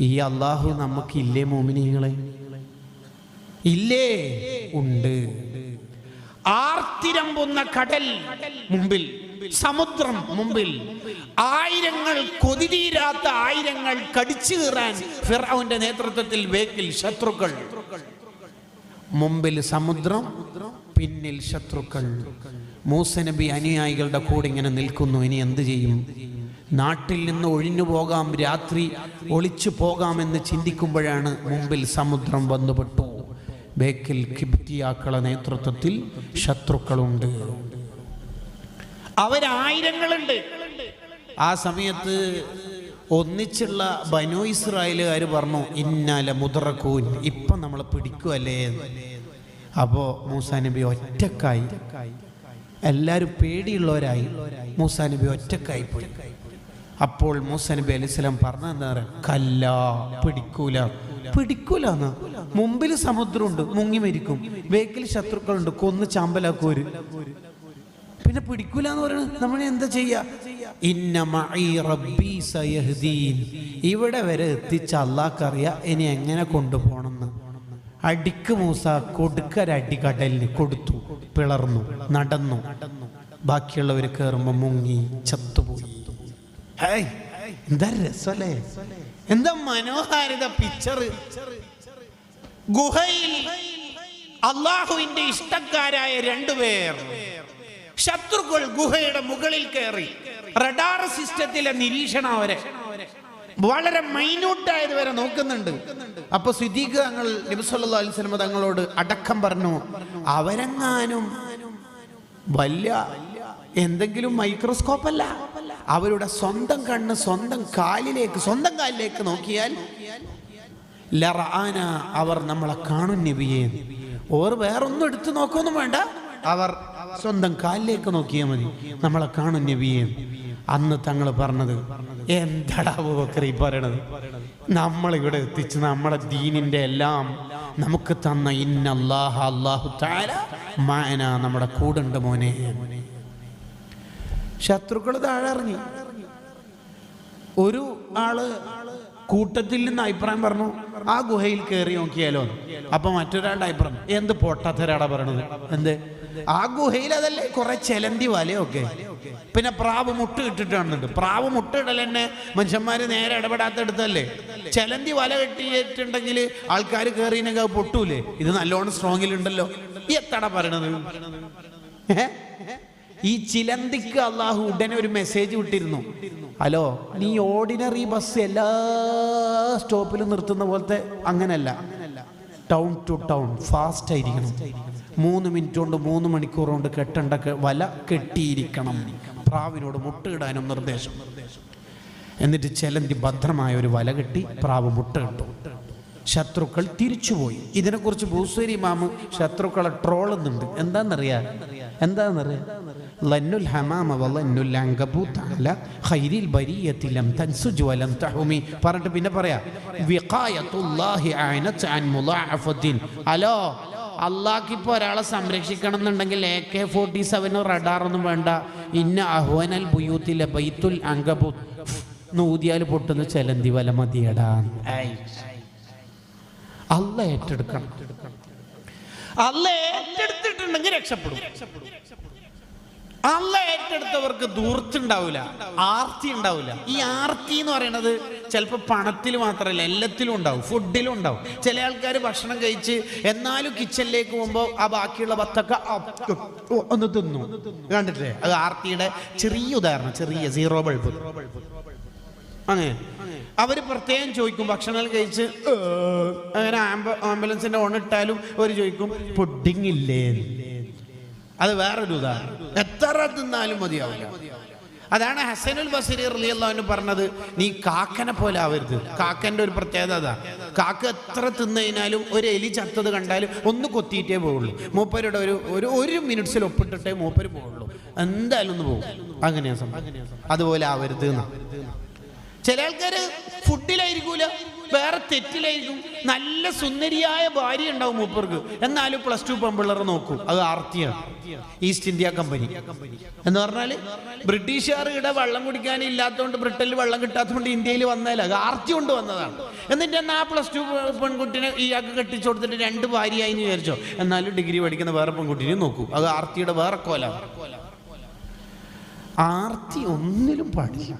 ഈ അള്ളാഹു നമുക്കില്ലേ മോമിനികളെ ഇല്ലേ? ഉണ്ട്. ആർത്തിരമ്പുന്ന കടൽ മുമ്പിൽ സമുദ്രം മുമ്പിൽ. ആയിരങ്ങൾ കൊതിതീരാത്ത ആയിരങ്ങൾ കടിച്ചു കീറാൻ ഫിറാവിന്റെ നേതൃത്വത്തിൽ വേക്കിൽ ശത്രുക്കൾ. മുമ്പിൽ സമുദ്രം പിന്നിൽ ശത്രുക്കൾ. മൂസനബി അനുയായികളുടെ കൂടെ ഇങ്ങനെ നിൽക്കുന്നു. ഇനി എന്ത് ചെയ്യും? നാട്ടിൽ നിന്ന് ഒഴിഞ്ഞു പോകാം രാത്രി ഒളിച്ചു പോകാമെന്ന് ചിന്തിക്കുമ്പോഴാണ് മുമ്പിൽ സമുദ്രം വന്നുപെട്ടു. ബേക്കിൽ കിബ്തിയാക്കള നേതൃത്വത്തിൽ ശത്രുക്കളുണ്ട്. അവരായിരങ്ങളുണ്ട്. ആ സമയത്ത് ഒന്നിച്ചുള്ള ബനു ഇസ്രായേലുകാർ പറഞ്ഞു ഇന്നാല മുതറക്കൂൻ ഇപ്പം നമ്മളെ പിടിക്കുമല്ലേ അപ്പോൾ മൂസാ നബി ഒറ്റക്കായി. എല്ലാവരും പേടിയുള്ളവരായി. മൂസാ നബി ഒറ്റക്കായി പോയി. അപ്പോൾ മൂസാ നബി അലൈഹി സ്വലാം പറഞ്ഞ എന്താ പറയുക കല്ല പിടിക്കൂല പിടിക്കൂല എന്നാ. മുമ്പിൽ സമുദ്രമുണ്ട് മുങ്ങി മരിക്കും. ബേക്കിൽ ശത്രുക്കളുണ്ട് കൊന്ന് ചാമ്പലാക്കൂര് പിന്നെ പിടിക്കൂല എന്ന് പറയുന്നത് നമ്മൾ എന്താ ചെയ്യാ? ഇന്ന മഈ റബ്ബി സയഹ്ദീൻ. ഇവിടെ വരെ എത്തിച്ച അള്ളാഹ്ക്കറിയാം ഇനി എങ്ങനെ കൊണ്ടുപോകണമെന്ന്. അടിക്ക് മൂസ കൊടുക്കരടി കടലിന് കൊടുത്തു പിളർന്നു നടന്നു. ബാക്കിയുള്ളവർ കയറുമ്പോ മുങ്ങി ചത്തുപോയി. എന്താ രസല്ലേ? എന്താ മനോഹാരിത പിക്ചർ ഗുഹയിൽ അള്ളാഹുവിന്റെ ഇഷ്ടക്കാരായ രണ്ടുപേർ ശത്രുക്കൾ ഗുഹയുടെ മുകളിൽ കയറി. റഡാർ സിസ്റ്റത്തിലെ നിരീക്ഷണം അവരെ. വളരെ മൈന്യൂട്ടായത് വരെ നോക്കുന്നുണ്ട്. അപ്പൊ സിദ്ദീഖ് തങ്ങൾ നബിസല്ലാ അലിസ്ലമ തങ്ങളോട് അടക്കം പറഞ്ഞു അവരെങ്ങാനും വലിയ എന്തെങ്കിലും മൈക്രോസ്കോപ്പ് അല്ല അവരുടെ സ്വന്തം കണ്ണ് സ്വന്തം കാലിലേക്ക് സ്വന്തം കാലിലേക്ക് നോക്കിയാൽ ലറാന അവർ നമ്മളെ കാണും നബിയെ. ഓർ വേറൊന്നും എടുത്തു നോക്കൊന്നും വേണ്ട. അവർ സ്വന്തം കാലിലേക്ക് നോക്കിയാൽ മതി. നമ്മളെ കാണും നബിയെ. അന്ന് തങ്ങൾ പറഞ്ഞത് എന്താടാ ബക്കറി പറയണത്? നമ്മളിവിടെ എത്തിച്ച് നമ്മളെ ദീനിന്റെ എല്ലാം നമുക്ക് തന്ന ഇന്നല്ലാഹ തആല മായന നമ്മുടെ കൂടുണ്ട് മോനെ. ശത്രുക്കൾ താഴെ ഇറങ്ങി. ഒരു ആൾ കൂട്ടത്തിൽ നിന്ന് അഭിപ്രായം പറഞ്ഞു ആ ഗുഹയിൽ കയറി നോക്കിയാലോ. അപ്പൊ മറ്റൊരാളുടെ അഭിപ്രായം എന്ത് പൊട്ടത്തരാടാ പറയണത്? എന്ത്? ആ ഗുഹയിൽ അതല്ലേ കുറെ ചെലന്തി വലയൊക്കെ. പിന്നെ പ്രാവ് മുട്ട് ഇട്ടിട്ടാണെന്നുണ്ട് പ്രാവ് മുട്ട ഇടൽ തന്നെ മനുഷ്യന്മാര് നേരെ ഇടപെടാത്തടുത്തല്ലേ? ചെലന്തി വല കെട്ടിയിട്ടുണ്ടെങ്കിൽ ആൾക്കാർ കയറിയെങ്കിൽ അത് പൊട്ടൂലേ? ഇത് നല്ലോണം സ്ട്രോങ്ങിലുണ്ടല്ലോ ഈ എത്തട പറയണത്? ഈ ചിലന്തിക്ക് അള്ളാഹു ഉടനെ ഒരു മെസ്സേജ് വിട്ടിരുന്നു. ഹലോ നീ ഓർഡിനറി ബസ് എല്ലാ സ്റ്റോപ്പിലും നിർത്തുന്ന പോലത്തെ അങ്ങനല്ല. ടൗൺ ടു ടൗൺ ഫാസ്റ്റ് ആയിരിക്കണം. മൂന്ന് മിനിറ്റ് കൊണ്ട് മൂന്ന് മണിക്കൂർ കൊണ്ട് കെട്ടേണ്ട വല കെട്ടിയിരിക്കണം. പ്രാവിനോട് മുട്ടയിടാനും നിർദ്ദേശം. എന്നിട്ട് ചെലന്തി ഭദ്രമായ ഒരു വല കെട്ടി പ്രാവ് മുട്ടയിട്ടു. ശത്രുക്കൾ തിരിച്ചുപോയി. ഇതിനെക്കുറിച്ച് ഭൂസ്വരി മാമ് ശത്രുക്കളെ ട്രോളുന്നുണ്ട്. എന്താണെന്നറിയാ എന്താണെന്നറിയാ ഹമാമ ഖൈരിൽ പറഞ്ഞിട്ട് പിന്നെ പറയാ വിഖായത്തുല്ലാഹി അള്ളാഹ് ഇപ്പോൾ ഒരാളെ സംരക്ഷിക്കണം എന്നുണ്ടെങ്കിൽ എ കെ ഫോർട്ടി സെവനോ റഡാറൊന്നും വേണ്ട. ഇന്ന അഹ്വനൽ ബുയൂത്തിലെ ബൈത്തുൽ അങ്കബു നൂതിയാൽ പൊട്ടുന്ന ചെലന്തി വല മതിയടാ. അല്ല ഏറ്റെടുക്കണം. അല്ല ഏറ്റെടുത്തിട്ടുണ്ടെങ്കിൽ രക്ഷപ്പെടും. അല്ല ഏറ്റെടുത്തവർക്ക് ദൂർത്തുണ്ടാവില്ല ആർത്തി ഉണ്ടാവില്ല ഈ ആർത്തി എന്ന് പറയുന്നത് ചിലപ്പോൾ പണത്തിൽ മാത്രമല്ല എല്ലാത്തിലും ഉണ്ടാവും ഫുഡിലും ഉണ്ടാവും. ചില ആൾക്കാർ ഭക്ഷണം കഴിച്ച് എന്നാലും കിച്ചണിലേക്ക് പോകുമ്പോൾ ആ ബാക്കിയുള്ള ഭത്തൊക്കെ ഒന്ന് തിന്നു. കണ്ടിട്ടില്ലേ? അത് ആർത്തിയുടെ ചെറിയ ഉദാഹരണം ചെറിയ സീറോ ബൾബ് അങ്ങനെ. അവർ പ്രത്യേകം ചോദിക്കും ഭക്ഷണം കഴിച്ച് അങ്ങനെ ആംബ ആംബുലൻസിന്റെ ഓണിട്ടാലും അവർ ചോദിക്കും പുഡിംഗ് ഇല്ലേ? അത് വേറൊരു ഉദാഹരണം. എത്ര തിന്നാലും മതിയാവില്ല. അതാണ് ഹസനുൽ ബസരി റളിയല്ലാഹു പറഞ്ഞത്. നീ കാക്കനെ പോലെ ആവരുത്. കാക്കന്റെ ഒരു പ്രത്യേകത അതാ. കാക്ക എത്ര തിന്നു കഴിഞ്ഞാലും ഒരു എലി ചത്തത് കണ്ടാലും ഒന്ന് കൊത്തിയിട്ടേ പോവുള്ളൂ. മൂപ്പരുടെ ഒരു ഒരു ഒരു മിനിറ്റ്സിൽ ഒപ്പിട്ടിട്ടേ മൂപ്പര് പോവുള്ളൂ. എന്തായാലും ഒന്ന് പോകും അങ്ങനെയാ സംഭവം. അതുപോലെ ആവരുത് എന്നാ. ചില ആൾക്കാര് ഫുഡിലായിരിക്കൂല വേറെ തെറ്റിലായിരിക്കും. നല്ല സുന്ദരിയായ ഭാര്യ ഉണ്ടാവും മൂപ്പർക്ക്. എന്നാലും പ്ലസ് ടു പെമ്പിള്ളറെ നോക്കൂ. അത് ആർത്തിയാണ്. ഈസ്റ്റ് ഇന്ത്യ കമ്പനി എന്ന് പറഞ്ഞാൽ ബ്രിട്ടീഷുകാർ ഇവിടെ വെള്ളം കുടിക്കാൻ ഇല്ലാത്തതുകൊണ്ട് ബ്രിട്ടനിൽ വെള്ളം കിട്ടാത്തതുകൊണ്ട് ഇന്ത്യയിൽ വന്നതല്ല. അത് ആർത്തി കൊണ്ട് വന്നതാണ്. എന്നിട്ട് എന്നാ ആ പ്ലസ് ടു പെൺകുട്ടിനെ ഇയാൾക്ക് കെട്ടിച്ചു കൊടുത്തിട്ട് രണ്ട് ഭാര്യയായി എന്ന് വിചാരിച്ചോ? എന്നാലും ഡിഗ്രി പഠിക്കുന്ന വേറെ പെൺകുട്ടിനെ നോക്കൂ. അത് ആർത്തിയുടെ വേറെ കോലാണ്. ആർത്തി ഒന്നിലും പാടില്ല.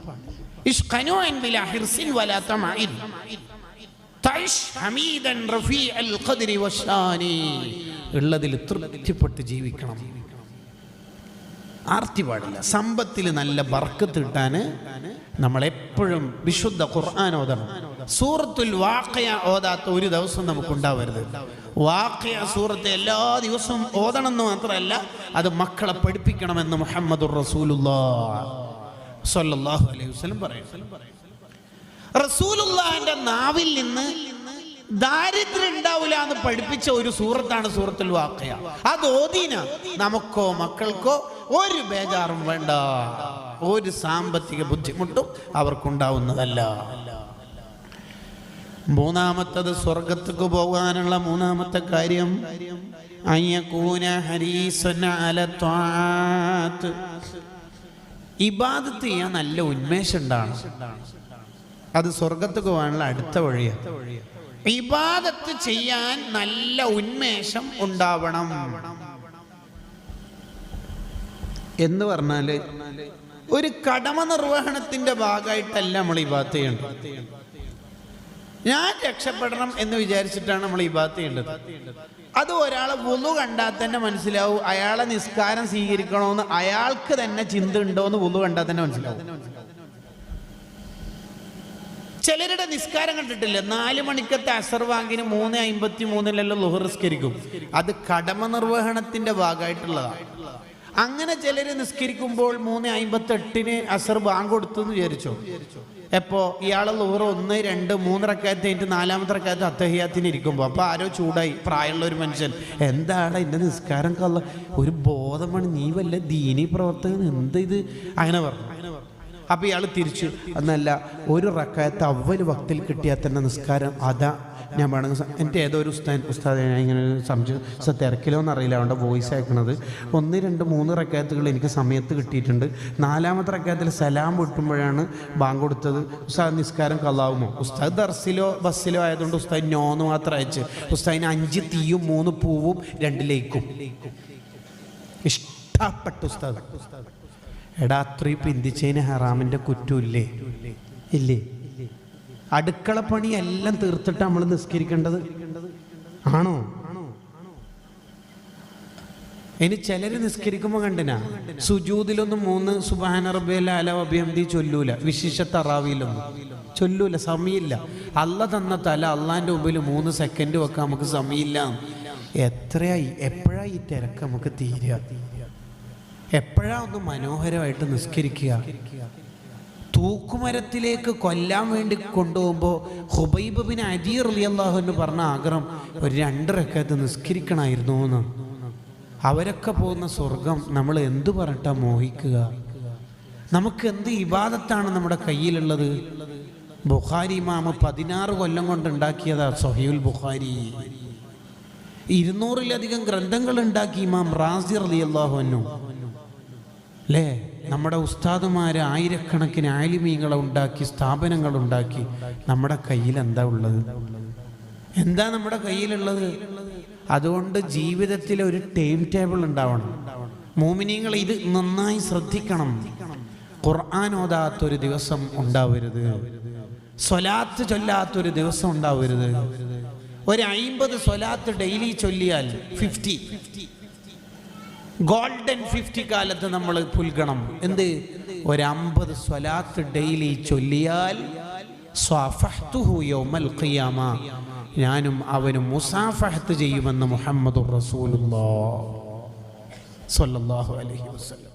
ഉള്ളതിൽ തൃപ്തിപ്പെട്ട് ജീവിക്കണം. ആർത്തി പാടില്ല. സമ്പത്തിൽ നല്ല ബർക്കത്ത് കിട്ടാൻ നമ്മളെപ്പോഴും വിശുദ്ധ ഖുർആൻ ഓതണം. സൂറത്തുൽ വാക്കയ ഓതാത്ത ഒരു ദിവസം നമുക്കുണ്ടാവരുത്. വാക്കയ സൂറത്ത് എല്ലാ ദിവസവും ഓതണം എന്ന് മാത്രമല്ല അത് മക്കളെ പഠിപ്പിക്കണമെന്ന് മുഹമ്മദുർ റസൂലുള്ളാഹ് സ്വല്ലല്ലാഹു അലൈഹി വസല്ലം പറയും. റസൂലുള്ളാഹിന്റെ നാവിൽ നിന്ന് ദാരിദ്ര്യം ഉണ്ടാവില്ല എന്ന് പഠിപ്പിച്ച ഒരു സൂറത്താണ് സൂറത്തുൽ വാക്കയ അത് ഓദീന നമുക്കോ മക്കൾക്കോ ഒരു ബേജാറും വേണ്ട. ഒരു സാമ്പത്തിക ബുദ്ധിമുട്ടും അവർക്കുണ്ടാവുന്നതല്ല. മൂന്നാമത്തത് സ്വർഗത്തേക്ക് പോകാനുള്ള മൂന്നാമത്തെ കാര്യം അയ്യക്കൂന ഹരീസന അല ത്വാത്ത്. ഇബാദത്ത് ചെയ്യാൻ നല്ല ഉന്മേഷം ഉണ്ടാണ് അത് സ്വർഗത്ത് പോകാനുള്ള അടുത്ത വഴിയാണ് ഇബാദത്ത് ചെയ്യാൻ നല്ല ഉന്മേഷം ഉണ്ടാവണം. എന്ന് പറഞ്ഞാൽ ഒരു കടമ നിർവഹണത്തിന്റെ ഭാഗമായിട്ടല്ല നമ്മൾ ഇബാദത്ത് ചെയ്യേണ്ടത്. ഞാൻ രക്ഷപ്പെടണം എന്ന് വിചാരിച്ചിട്ടാണ് നമ്മൾ ഇബാദത്ത് ചെയ്യേണ്ടത്. അത് ഒരാളെ വുളു കണ്ടാൽ തന്നെ മനസ്സിലാവും അയാളെ നിസ്കാരം സ്വീകരിക്കണമെന്ന് അയാൾക്ക് തന്നെ ചിന്ത ഉണ്ടോ എന്ന് വുളു കണ്ടാൽ തന്നെ മനസ്സിലാവും. ചിലരുടെ നിസ്കാരം കണ്ടിട്ടില്ല. നാല് മണിക്കത്തെ അസർവാങ്കിന് മൂന്ന് അമ്പത്തി മൂന്നിലെല്ലാം ലുഹറിസ്കരിക്കും അത് കടമ നിർവഹണത്തിന്റെ ഭാഗമായിട്ടുള്ളതാണ്. അങ്ങനെ ചിലര് നിസ്കരിക്കുമ്പോൾ മൂന്ന് അമ്പത്തെട്ടിന് അസർ ബാങ്ക് കൊടുത്തു എന്ന് വിചാരിച്ചോ? എപ്പോ ഇയാൾ നൂറ് ഒന്ന് രണ്ട് മൂന്നരക്കാലത്ത് കഴിഞ്ഞിട്ട് നാലാമത്തെ റക്കായത്ത് അത്തഹിയാത്തിന് ഇരിക്കുമ്പോൾ അപ്പോൾ ആരോ ചൂടായി. പ്രായമുള്ള ഒരു മനുഷ്യൻ. എന്താണ് എന്റെ നിസ്കാരം കള്ള? ഒരു ബോധമാണ്. നീ വല്ല ദീനി പ്രവർത്തകൻ? എന്ത് ഇത്? അങ്ങനെ പറഞ്ഞു. അപ്പോൾ ഇയാൾ തിരിച്ചു. എന്നല്ല ഒരു റക്കായത്ത് അവൽ വക്തിൽ കിട്ടിയാൽ തന്നെ നിസ്കാരം അതാ ഞാൻ വേണമെങ്കിൽ എന്റെ ഏതോ ഒരു ഉസ്താൻ ഉസ്താദ് ഞാൻ ഇങ്ങനെ സംശയം തിരക്കിലോ എന്നറിയില്ല അവന്റെ വോയിസ് അയക്കണത് ഒന്ന് രണ്ട് മൂന്ന് റക്കാത്തുകൾ എനിക്ക് സമയത്ത് കിട്ടിയിട്ടുണ്ട്. നാലാമത്തെ റക്കാത്തിൽ സലാം വിട്ടുമ്പോഴാണ് ബാങ്ക് കൊടുത്തത്. ഉസ്താദ് നിസ്കാരം കള്ളാവുമോ? ഉസ്താദ് ദർസിലോ ബസ്സിലോ ആയതുകൊണ്ട് ഉസ്താദ് നോന്ന് മാത്രം അയച്ച്. ഉസ്താദിന് അഞ്ച് തീയും മൂന്ന് പൂവും രണ്ട് ലേക്കും. ഇഷ്ടപ്പെട്ട ഉസ്താദ്. എടാ അത്രയും പിന്തിച്ചതിന് ഹറാമിന്റെ കുറ്റമില്ലേ ഇല്ലേ? അടുക്കള പണി എല്ലാം തീർത്തിട്ട് നമ്മൾ നിസ്കരിക്കേണ്ടത്? ആണോ? ഇനി ചിലർ നിസ്കരിക്കുമ്പോൾ കണ്ടിനാ? സുജൂതിലൊന്നും മൂന്ന് സുബാന റബ്ബിയല്ല അല അഭിഹംദി ചൊല്ലൂല. വിശിഷ്ട തറാവിയിലൊന്നും ചൊല്ലൂല സമയമില്ല. അല്ല തന്ന തല അള്ളാന്റെ മുമ്പിൽ മൂന്ന് സെക്കൻഡ് വെക്കാൻ നമുക്ക് സമയമില്ല. എത്രയായി? എപ്പോഴായി ഈ തിരക്ക് നമുക്ക് തീരുക? എപ്പോഴാ ഒന്ന് മനോഹരമായിട്ട് നിസ്കരിക്കുക? തൂക്കുമരത്തിലേക്ക് കൊല്ലാൻ വേണ്ടി കൊണ്ടുപോകുമ്പോൾ ഹുബൈബ് ബിൻ അജീർ അലി എന്ന് പറഞ്ഞ ആഗ്രഹം ഒരു രണ്ട് റക്കത്ത് നിസ്കരിക്കണമായിരുന്നു എന്ന്. അവരൊക്കെ പോകുന്ന സ്വർഗം നമ്മൾ എന്തു പറഞ്ഞിട്ടാ മോഹിക്കുക? നമുക്ക് എന്ത് ഇബാദത്താണ് നമ്മുടെ കയ്യിലുള്ളത്? ബുഖാരി ഇമാമ പതിനാറ് കൊല്ലം കൊണ്ട് ഉണ്ടാക്കിയതാ സൊഹീൽ ബുഖാരി. ഇരുന്നൂറിലധികം ഗ്രന്ഥങ്ങൾ ഉണ്ടാക്കി ഇമാം റാസിർ അലി അള്ളാഹു അല്ലേ നമ്മുടെ ഉസ്താദുമാര് ആയിരക്കണക്കിന് ആലിമീങ്ങളെ ഉണ്ടാക്കി സ്ഥാപനങ്ങൾ ഉണ്ടാക്കി. നമ്മുടെ കയ്യിൽ എന്താ ഉള്ളത്? എന്താ നമ്മുടെ കയ്യിലുള്ളത്? അതുകൊണ്ട് ജീവിതത്തിൽ ഒരു ടൈം ടേബിൾ ഉണ്ടാവണം. മോമിനിയങ്ങൾ ഇത് നന്നായി ശ്രദ്ധിക്കണം. ഖുർആൻ ഓതാത്തൊരു ദിവസം ഉണ്ടാവരുത്. സ്വലാത്ത് ചൊല്ലാത്തൊരു ദിവസം ഉണ്ടാവരുത്. ഒരു അയിമ്പത് സ്വലാത്ത് ഡെയിലി ചൊല്ലിയാൽ ഫിഫ്റ്റി ഗോൾഡൻ ഫിഫ്റ്റി കാലത്ത് നമ്മൾ പുൽകണം. എന്ത്? ഒരു അമ്പത് സ്വലാത്ത് ഡെയിലി ചൊല്ലിയാൽ ഞാനും അവനും മുസാഫഹത്ത് ചെയ്യുമെന്ന് മുഹമ്മദ് സല്ലല്ലാഹു അലൈഹി വസല്ലം.